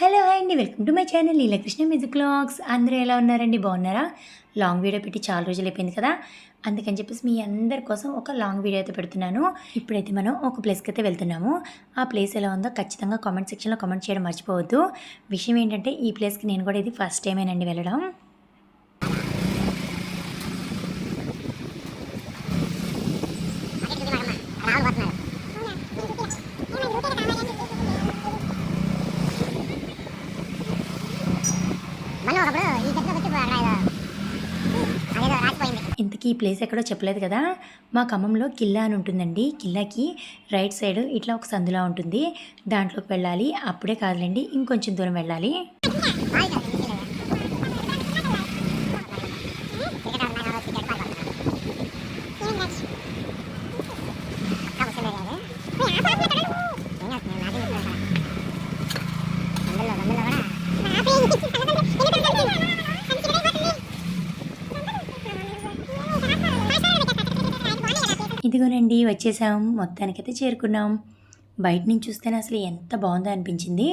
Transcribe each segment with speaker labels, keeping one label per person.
Speaker 1: Hello hi అండి. Welcome to my channel Leelakrishna music blogs. అందరూ ఎలా ఉన్నారండి? బాగున్నారా? లాంగ్ వీడియో పెట్టి చాలా రోజులు అయిపోయింది కదా. అందుకని చెప్పేసి మీ అందరి కోసం ఒక లాంగ్ వీడియో అయితే పెడుతున్నాను. ఇప్పుడైతే మనం ఒక ప్లేస్కి అయితే వెళ్తున్నాము. ఆ ప్లేస్ ఎలా ఉందో ఖచ్చితంగా కామెంట్ సెక్షన్లో కామెంట్ చేయడం మర్చిపోవద్దు. విషయం ఏంటంటే ఈ ప్లేస్కి నేను కూడా ఇది ఫస్ట్ టైమేనండి వెళ్ళడం. ఇంతకీ ఈ ప్లేస్ ఎక్కడో చెప్పలేదు కదా? మా ఖమ్మంలో కిల్లా అని ఉంటుందండి. కిల్లాకి రైట్ సైడ్ ఇట్లా ఒక సందులా ఉంటుంది. దాంట్లోకి వెళ్ళాలి. అప్పుడే కాదులేండి ఇంకొంచెం దూరం వెళ్ళాలి. ఇదిగోనండి వచ్చేసాం. మొత్తానికైతే చేరుకున్నాం. బయట నుంచి చూస్తేనే అసలు ఎంత బాగుందో అనిపించింది.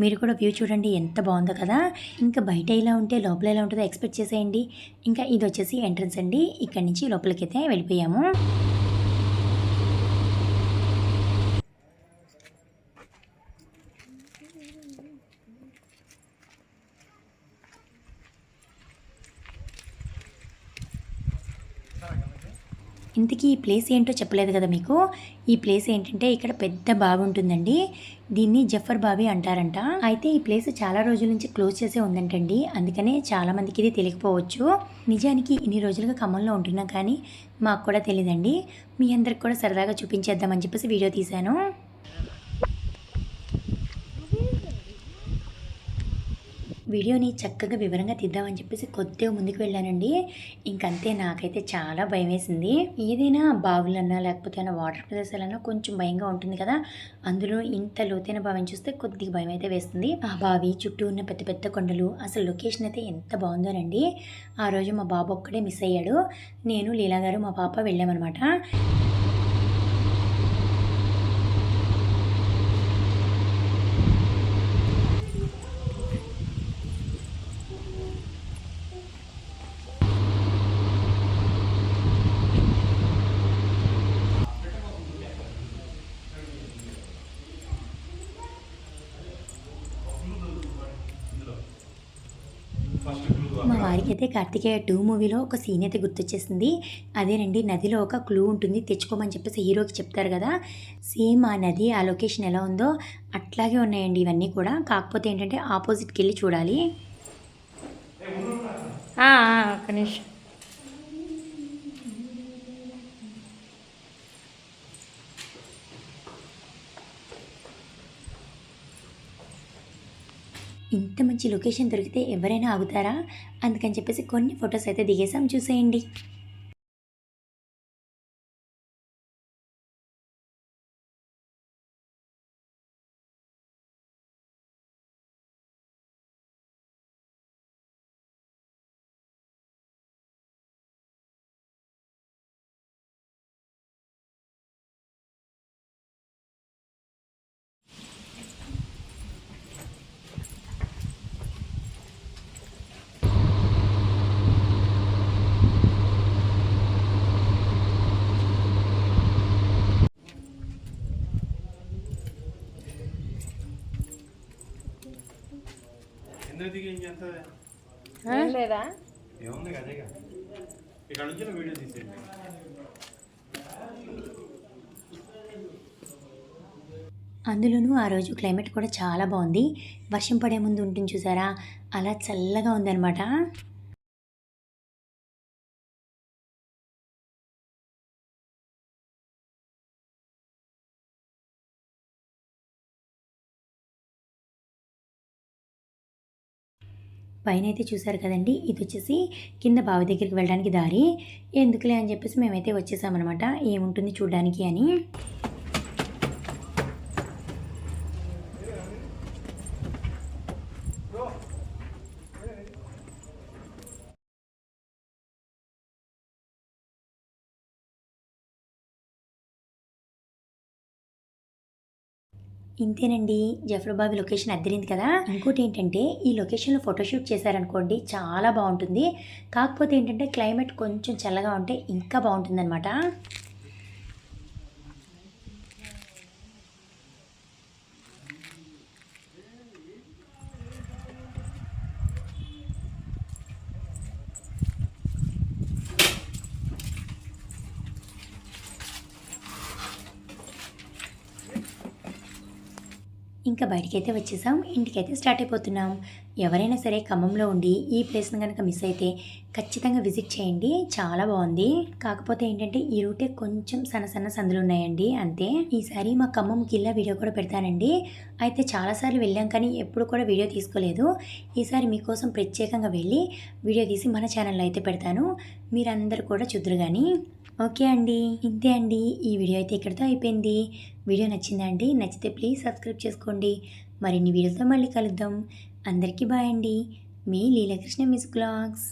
Speaker 1: మీరు కూడా వ్యూ చూడండి ఎంత బాగుందో కదా. ఇంకా బయట ఇలా ఉంటే లోపల ఎలా ఉంటుందో ఎక్స్పెక్ట్ చేసేయండి. ఇంకా ఇది వచ్చేసి ఎంట్రన్స్ అండి. ఇక్కడి నుంచి లోపలికైతే వెళ్ళిపోయాము. ఇంతకీ ఈ ప్లేస్ ఏంటో చెప్పలేదు కదా మీకు? ఈ ప్లేస్ ఏంటంటే ఇక్కడ పెద్ద బావి ఉంటుందండి. దీన్ని జఫర్ బావి అంటారంట. అయితే ఈ ప్లేస్ చాలా రోజుల నుంచి క్లోజ్ చేసే ఉందంటండి. అందుకనే చాలా మందికి ఇది తెలియకపోవచ్చు. నిజానికి ఇన్ని రోజులుగా ఖమ్మంలో ఉంటున్నాం కానీ మాకు కూడా తెలియదండి మీ అందరికి కూడా సరదాగా చూపించేద్దామని చెప్పేసి వీడియో తీశాను. వీడియోని చక్కగా వివరంగా తీద్దామని చెప్పేసి కొద్దిగా ముందుకు వెళ్ళానండి. ఇంకంతే నాకైతే చాలా భయం వేసింది ఏదైనా బావులన్నా లేకపోతే అయినా వాటర్ ప్రదేశాలన్నా కొంచెం భయంగా ఉంటుంది కదా. అందులో ఇంత లోతైన బావిని చూస్తే కొద్దిగా భయం అయితే వేస్తుంది. ఆ బావి చుట్టూ ఉన్న పెద్ద పెద్ద కొండలు అసలు లొకేషన్ అయితే ఎంత బాగుందోనండి. ఆ రోజు మా బాబు ఒక్కడే మిస్ అయ్యాడు. నేను లీలా గారు మా పాప వెళ్ళామన్నమాట మా వారికి అయితే కార్తికేయ టూ మూవీలో ఒక సీన్ అయితే గుర్తొచ్చేసింది. అదేనండి నదిలో ఒక క్లూ ఉంటుంది తెచ్చుకోమని చెప్పేసి హీరోకి చెప్తారు కదా. సేమ్ ఆ నది ఆ లొకేషన్ ఎలా ఉందో అట్లాగే ఉన్నాయండి ఇవన్నీ కూడా. కాకపోతే ఏంటంటే ఆపోజిట్కి వెళ్ళి చూడాలి.
Speaker 2: నిమిషం.
Speaker 1: ఇంత మంచి లొకేషన్ దొరికితే ఎవరైనా ఆగుతారా? అందుకని చెప్పేసి కొన్ని ఫొటోస్ అయితే దిగేసాం చూసేయండి.
Speaker 2: లేదా?
Speaker 3: ఏముంది అదే కదా ఇక్కడ నుంచి వీడియో తీసేయండి.
Speaker 1: అందులోనూ ఆ రోజు క్లైమేట్ కూడా చాలా బాగుంది. వర్షం పడే ముందు ఉంటుంది చూసారా? అలా చల్లగా ఉందన్నమాట. పైన అయితే చూసారు కదండి. ఇది వచ్చేసి కింద బావి దగ్గరికి వెళ్ళడానికి దారి. ఎందుకులే అని చెప్పేసి మేమైతే వచ్చేసామన్నమాట. ఏముంటుంది చూడడానికి అని. ఇంతేనండి. జఫ్రబాబి లొకేషన్ అద్దరింది కదా. ఇంకోటి ఏంటంటే ఈ లొకేషన్లో ఫోటోషూట్ చేశారనుకోండి చాలా బాగుంటుంది. కాకపోతే ఏంటంటే క్లైమేట్ కొంచెం చల్లగా ఉంటే ఇంకా బాగుంటుందన్నమాట. ఇంకా బయటికైతే వచ్చేసాం. ఇంటికైతే స్టార్ట్ అయిపోతున్నాం. ఎవరైనా సరే ఖమ్మంలో ఉండి ఈ ప్లేస్ని కనుక మిస్ అయితే ఖచ్చితంగా విజిట్ చేయండి. చాలా బాగుంది. కాకపోతే ఏంటంటే ఈ రూటే కొంచెం సన్న సన్న సందులు ఉన్నాయండి. అంతే. ఈసారి మా ఖమ్మం కిల్లా వీడియో కూడా పెడతానండి. అయితే చాలాసార్లు వెళ్ళాం కానీ ఎప్పుడు కూడా వీడియో తీసుకోలేదు. ఈసారి మీకోసం ప్రత్యేకంగా వెళ్ళి వీడియో తీసి మన ఛానల్లో అయితే పెడతాను. మీరందరూ కూడా చూద్దరు కానీ ఓకే అండి. ఇంతే అండి. ఈ వీడియో అయితే ఇక్కడితో అయిపోయింది. వీడియో నచ్చిందా అండి? నచ్చితే ప్లీజ్ సబ్స్క్రైబ్ చేసుకోండి. మరిన్ని వీడియోతో మళ్ళీ కలుద్దాం. అందరికీ బాయ్ అండి. మీ లీలాకృష్ణ మిస్ బ్లాగ్స్.